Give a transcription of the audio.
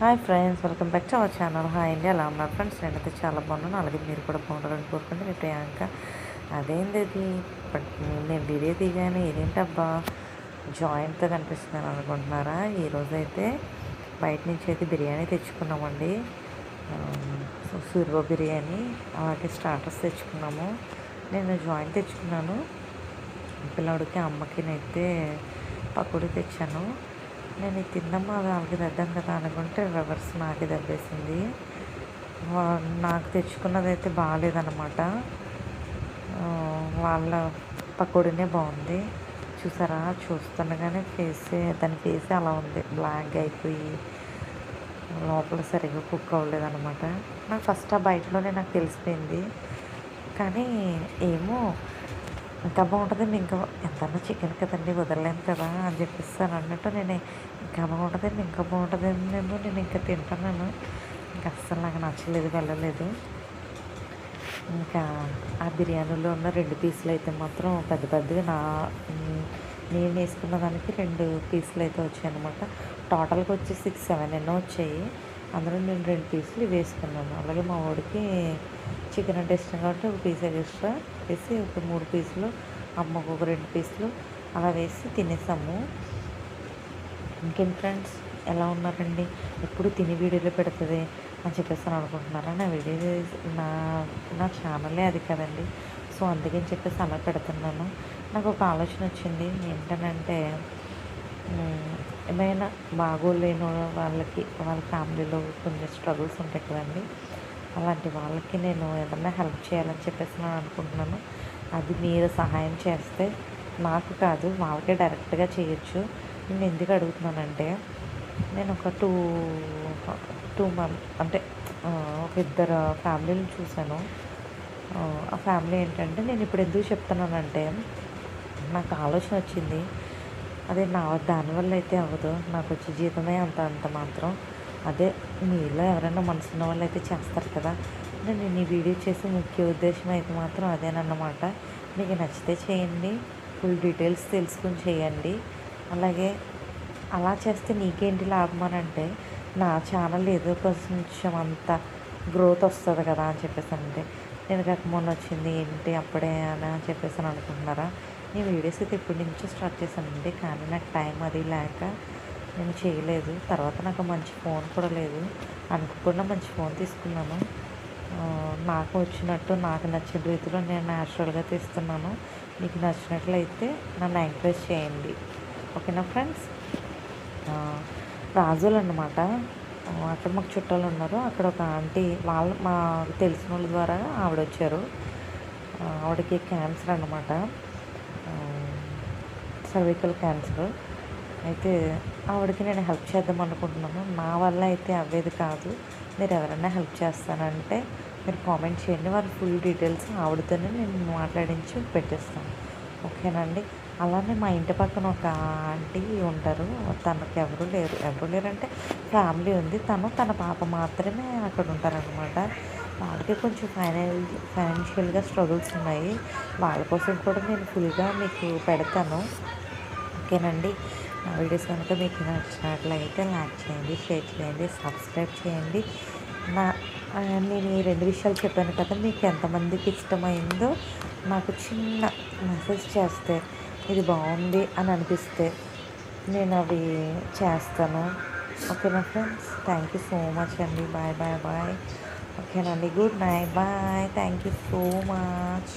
Hi friends welcome back to our channel. Hi అండి ఎలా ఉన్నారు ఫ్రెండ్స్? నేనైతే చాలా బాగున్నాను. అలాగే మీరు కూడా బాగుండాలని కోరుకుంటే మీ ప్రియాంక. అదేంది అది నేను వీడియో దిగాను ఇదేంటబ్బా? జాయింట్తో కనిపిస్తున్నాను అనుకుంటున్నారా? ఈరోజు అయితే బయట నుంచి అయితే బిర్యానీ తెచ్చుకున్నామండి. సో బిర్యానీ అలాగే స్టార్టర్స్ తెచ్చుకున్నాము. నేను జాయింట్ తెచ్చుకున్నాను. పిల్లడికి అమ్మకినైతే పకోడీ తెచ్చాను. నేను ఈ తిందామా అది వాళ్ళకి దద్దాం కదా అనుకుంటే రివర్స్ నాకే దెబ్బేసింది నాకు తెచ్చుకున్నది అయితే బాగాలేదన్నమాట వాళ్ళ పకోడీనే బాగుంది. చూసారా? చూస్తుండగానే ఫేస్ దాని ఫేస్ అలా ఉంది. బ్లాక్ అయిపోయి లోపల సరిగ్గా కుక్ అవ్వలేదన్నమాట. నాకు ఫస్ట్ ఆ బయటలోనే నాకు తెలిసిపోయింది. కానీ ఏమో ఇంకా బాగుంటుంది. ఇంకా ఎంతన్నా చికెన్ కదండి వదలలేను కదా అని చెప్పిస్తాను అన్నట్టు నేను. ఇంకా బాగుంటుంది ఇంకా బాగుంటుంది నేను నేను ఇంకా తింటున్నాను. ఇంకా అస్సలు నాకు నచ్చలేదు వెళ్ళలేదు. ఇంకా ఆ బిర్యానీలో ఉన్న రెండు పీసులు అయితే మాత్రం పెద్ద పెద్దగా నా నేను వేసుకున్న దానికి రెండు పీసులు అయితే వచ్చాయి అనమాట టోటల్గా వచ్చి సిక్స్ సెవెన్ ఎన్నో వచ్చాయి. అందులో నేను రెండు పీసులు వేసుకున్నాను. అలాగే మా వాడికి చికెన్ అంటే ఇష్టం కాబట్టి ఒక పీస్ ఎక్స్ట్రా వేసి ఒక మూడు పీసులు అమ్మకు ఒక రెండు పీసులు అలా వేసి తినేసాము. ఇంకేం ఫ్రెండ్స్ ఎలా ఉన్నారండి? ఎప్పుడు తిని వీడియోలో పెడుతుంది అని చెప్పేసి అని అనుకుంటున్నారా? నా వీడియో నా నా ఛానలే అది కదండి. సో అందుకని చెప్పేసి అలా పెడుతున్నాను. నాకు ఒక ఆలోచన వచ్చింది. ఏంటనంటే ఏమైనా బాగోలేని వాళ్ళకి వాళ్ళ ఫ్యామిలీలో కొంచెం స్ట్రగుల్స్ ఉంటాయి కదండి. అలాంటి వాళ్ళకి నేను ఏదన్నా హెల్ప్ చేయాలని చెప్పేసి నేను అనుకుంటున్నాను. అది మీరు సహాయం చేస్తే నాకు కాదు వాళ్ళకే డైరెక్ట్గా చేయొచ్చు. నేను ఎందుకు అడుగుతున్నానంటే నేను ఒక టూ టూ మంత్ అంటే ఒక ఇద్దరు ఫ్యామిలీని చూశాను. ఆ, ఆ ఫ్యామిలీ ఏంటంటే నేను ఇప్పుడు ఎందుకు చెప్తున్నానంటే నాకు ఆలోచన వచ్చింది. అదే నా దానివల్ల అయితే అవ్వదు. నాకు వచ్చే జీతమే అంత అంత మాత్రం. అదే మీలో ఎవరైనా మనసున్న వాళ్ళు అయితే చేస్తారు కదా. నేను ఈ వీడియో చేసే ముఖ్య ఉద్దేశం అయితే మాత్రం అదేనన్నమాట. మీకు నచ్చితే చేయండి ఫుల్ డీటెయిల్స్ తెలుసుకుని చేయండి. అలాగే అలా చేస్తే నీకేంటి లాభం అని అంటే నా ఛానల్ ఏదో కొంచెం అంత గ్రోత్ వస్తుంది కదా అని చెప్పేసి అంటే నేను కాక మొన్న వచ్చింది ఏంటి అప్పుడే అని చెప్పేసి అనుకుంటున్నారా? నేను వీడియోస్ అయితే ఇప్పటి నుంచో స్టార్ట్ చేశానండి. కానీ నాకు టైం అది లేక నేను చేయలేదు. తర్వాత నాకు మంచి ఫోన్ కూడా లేదు. అనుకోకుండా మంచి ఫోన్ తీసుకున్నాను. నాకు వచ్చినట్టు నాకు నచ్చిన రీతిలో నేను న్యాచురల్గా తీస్తున్నాను. మీకు నచ్చినట్లయితే నన్ను ఎంకరేజ్ చేయండి. ఓకేనా ఫ్రెండ్స్? రాజులు అన్నమాట. అక్కడ మాకు చుట్టాలు ఉన్నారు. అక్కడ ఒక ఆంటీ వాళ్ళు మా తెలిసిన వాళ్ళ ద్వారా ఆవిడ వచ్చారు ఆవిడకి క్యాన్సర్ అన్నమాట. Cervical cancer. అయితే ఆవిడకి నేను హెల్ప్ చేద్దాం అనుకుంటున్నాను. నా వల్ల అయితే అవ్వేది కాదు. మీరు ఎవరైనా హెల్ప్ చేస్తానంటే మీరు కామెంట్ చేయండి. వారి ఫుల్ డీటెయిల్స్ ఆవిడతోనే నేను మాట్లాడించి పెట్టేస్తాను. ఓకేనండి? అలానే మా ఇంటి పక్కన ఒక ఆంటీ ఉంటారు. తనకి ఎవరు లేరు. ఎవరు లేరంటే ఫ్యామిలీ ఉంది. తను తన పాప మాత్రమే అక్కడ ఉంటారనమాట వాళ్ళకి కొంచెం ఫైనాన్ ఫైనాన్షియల్గా స్ట్రగుల్స్ ఉన్నాయి. వాళ్ళ కోసం కూడా నేను ఫుల్గా మీకు పెడతాను. ఓకేనండి? నా వీడియోస్ కనుక మీకు నచ్చినట్లయితే లైక్ చేయండి షేర్ చేయండి సబ్స్క్రైబ్ చేయండి. నా నేను ఈ రెండు విషయాలు చెప్పాను కదా మీకు ఎంతమందికి ఇష్టమైందో నాకు చిన్న మెసేజ్ చేస్తే ఇది బాగుంది అని అనిపిస్తే నేను అవి చేస్తాను. ఓకేనా friends thank you so much అండి. Bye bye bye. ఓకేనండి good night bye. Thank you so much.